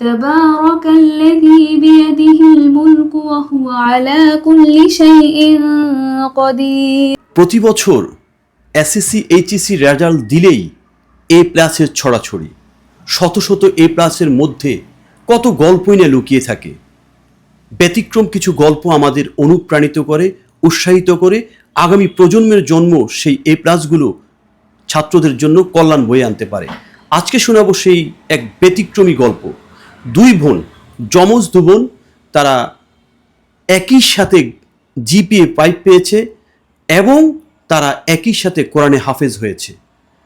تبارك الذي بيده الملك وهو على كل شيء قدير প্রতি বছর SSC HSC result দিলেই এ প্লাসের ছড়াছড়ি শত শত এ প্লাসের মধ্যে কত গল্পই না লুকিয়ে থাকে ব্যতিক্রম কিছু গল্প আমাদের অনুপ্রাণিত করে উৎসাহিত করে আগামী প্রজন্মের জন্ম সেই এ প্লাসগুলো ছাত্রদের জন্য কল্যাণ বয়ে আনতে পারে আজকে শোনাবো সেই এক ব্যতিক্রমী গল্প দুই বোন, যমজ দু বোন, তারা একই সাথে জিপিএ পাইপ পেয়েছে এবং তারা একই সাথে কোরআনে হাফেজ হয়েছে।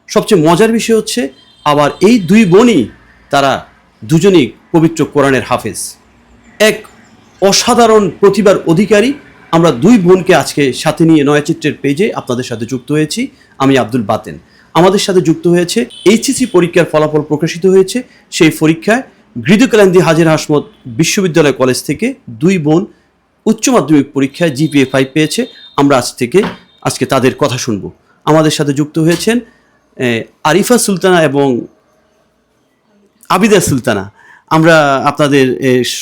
সবচেয়ে মজার বিষয় হচ্ছে, আবার এই দুই বোনই তারা দুজনেই পবিত্র কোরআনের হাফেজ। এক অসাধারণ প্রতিভার অধিকারী, আমরা দুই বোনকে আজকে সাথে নিয়ে নয়াচিত্রের পেজে আপনাদের সাথে যুক্ত হয়েছি, আমি আব্দুল বাতেন। আমাদের সাথে যুক্ত হয়েছে এইচএসি পরীক্ষার ফলাফল প্রকাশিত হয়েছে, সেই পরীক্ষায় গৃদকালান্দি হাজির হাসমত বিশ্ববিদ্যালয় কলেজ থেকে দুই বোন উচ্চ মাধ্যমিক পরীক্ষায় জিপিএ ফাইভ পেয়েছে। আমরা আজ থেকে আজকে তাদের কথা শুনব। আমাদের সাথে যুক্ত হয়েছেন আরিফা সুলতানা এবং আবিদা সুলতানা। আমরা আপনাদের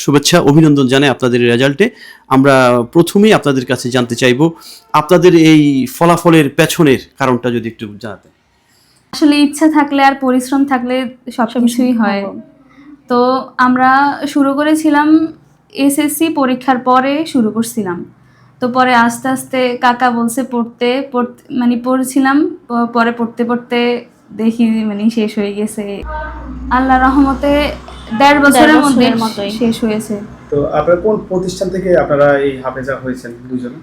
শুভেচ্ছা অভিনন্দন জানাই আপনাদের রেজাল্টে। আমরা প্রথমেই আপনাদের কাছে জানতে চাইব আপনাদের এই ফলাফলের পেছনের কারণটা যদি একটু জানাতেন। আসলে ইচ্ছা থাকলে আর পরিশ্রম থাকলে সব কিছুই হয়। তো আমরা শুরু করেছিলাম এসএসসি পরীক্ষার পরে শুরু করছিলাম। তো পরে আস্তে আস্তে কাকা বলছে পড়তে পড়তে মানে পড়ছিলাম পরে পড়তে পড়তে দেখি মানে শেষ হয়ে গেছে। আল্লাহ রহমতে দেড় বছরের মধ্যে মতোই। শেষ হয়েছে। তো আপনারা কোন প্রতিষ্ঠান থেকে আপনারা এই হাফেজা হয়েছেন দুজনে?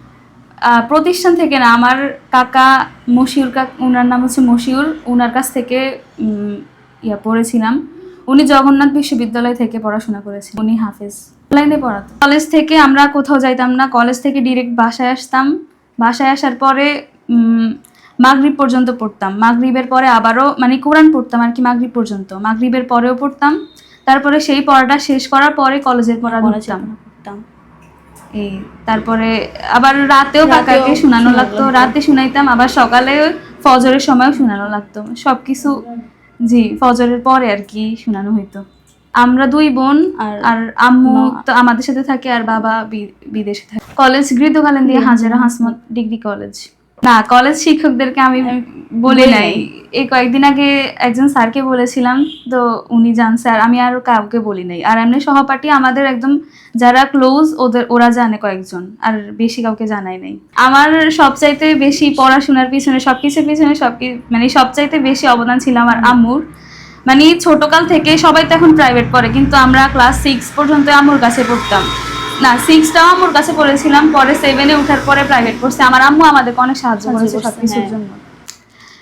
আহ, প্রতিষ্ঠান থেকে না আমার কাকা মশিউর কাক ওনার নাম হচ্ছে মশিউর ওনার কাছ থেকে উম, ইয়া পড়েছিলাম। উনি জগন্নাথ বিশ্ববিদ্যালয় থেকে পড়াশোনা করেছেন উনি হাফেজ। লাইনে পড়াতো। কলেজ থেকে আমরা কোথাও যাইতাম না। কলেজ থেকে ডিরেক্ট বাসায় আসতাম। বাসায় আসার পরে মাগরিব পর্যন্ত পড়তাম। মাগরিবের পরে আবারও মানে কোরআন পড়তাম আর কি মাগরিব পর্যন্ত। মাগরিবের পরেও পড়তাম। তারপরে সেই পড়াটা শেষ করার পরে কলেজের পড়া পড়তাম এই তারপরে আবার রাতেও কাকাকে শোনানো লাগতো। রাতে শুনাইতাম আবার সকালে ফজরের সময়ও শোনানো লাগতো। সবকিছু জি ফজরের পরে আর কি শোনানো হইতো। আমরা দুই বোন আর আর আম্মু তো আমাদের সাথে থাকে আর বাবা বিদেশে থাকে। কলেজ গৃহকালীন দিয়ে হাজারা হাসমত ডিগ্রি কলেজ। না কলেজ শিক্ষকদেরকে আমি বলি নাই। এই কয়েকদিন আগে একজন স্যারকে বলেছিলাম তো উনি জানছে আর আমি আর কাউকে বলি নাই। আর এমনি সহপাঠী আমাদের একদম যারা ক্লোজ ওদের ওরা জানে কয়েকজন আর বেশি কাউকে জানাই নাই। আমার সবচাইতে বেশি পড়াশোনার পিছনে সবকিছুর পিছনে সব মানে সবচাইতে বেশি অবদান ছিল আমার আম্মুর। মানে ছোটকাল থেকে সবাই তো এখন প্রাইভেট পড়ে কিন্তু আমরা ক্লাস সিক্স পর্যন্ত আম্মুর কাছে পড়তাম। না সিক্সটাও আম্মুর কাছে পড়েছিলাম পরে সেভেনে ওঠার পরে প্রাইভেট পড়ছে। আমার আম্মু আমাদেরকে অনেক সাহায্য করেছে সবকিছুর হ্যাঁ। জন্য।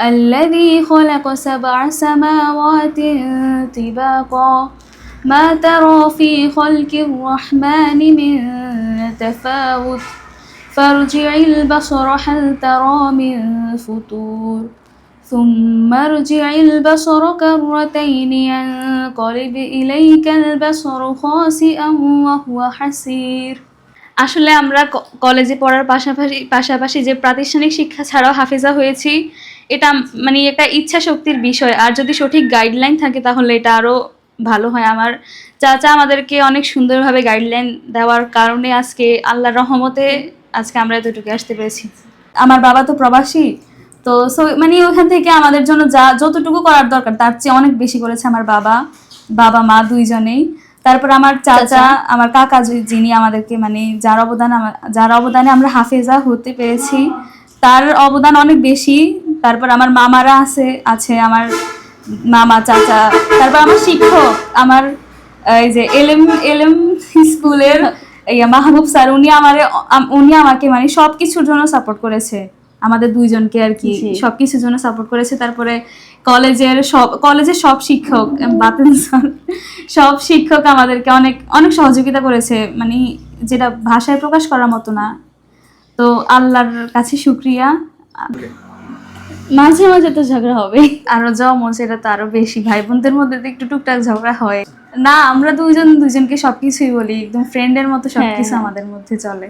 الذي خلق سبع سماوات طباقا ما ترى في خلق الرحمن من تفاوت فارجع البصر هل ترى من فطور ثم ارجع البصر كرتين ينقلب إليك البصر خاسئا وهو حسير আসলে আমরা ক- কলেজে পড়ার পাশাপাশি পাশাপাশি যে প্রাতিষ্ঠানিক শিক্ষা ছাড়াও হাফেজা হয়েছি এটা মানে একটা ইচ্ছা শক্তির বিষয়। আর যদি সঠিক গাইডলাইন থাকে তাহলে এটা আরও ভালো হয়। আমার চাচা আমাদেরকে অনেক সুন্দরভাবে গাইডলাইন দেওয়ার কারণে আজকে আল্লাহর রহমতে আজকে আমরা এতটুকু আসতে পেরেছি। আমার বাবা তো প্রবাসী তো সো মানে ওখান থেকে আমাদের জন্য যা যতটুকু করার দরকার তার চেয়ে অনেক বেশি করেছে আমার বাবা। বাবা মা দুইজনেই। তারপর আমার চাচা। আমার কাকা যিনি আমাদেরকে মানে যার অবদান যার অবদানে আমরা হাফেজা হতে পেরেছি তার অবদান অনেক বেশি। তারপর আমার মামারা আছে আছে আমার মামা চাচা তারপর আমার শিক্ষক আমার এই যে এলএম এলএম স্কুলের ইয়া মাহবুব স্যার উনি আমার উনি আমাকে মানে সব কিছুর জন্য সাপোর্ট করেছে। আমাদের দুইজনকে আর কি জি। সবকিছুর জন্য সাপোর্ট করেছে। তারপরে কলেজের সব কলেজের সব শিক্ষক বাতেন স্যার, সব শিক্ষক আমাদেরকে অনেক অনেক সহযোগিতা করেছে। মানে যেটা ভাষায় প্রকাশ করার মতো না। তো আল্লাহর কাছে শুক্রিয়া। মাঝে মাঝে তো ঝগড়া হবে। আরও জমও সেটা তো আরও বেশি। ভাই বোনদের মধ্যে তো একটু টুকটাক ঝগড়া হয়। না আমরা দুইজন দুজনকে সবকিছুই বলি একদম ফ্রেন্ডের মতো সবকিছু হ্যাঁ। আমাদের মধ্যে চলে।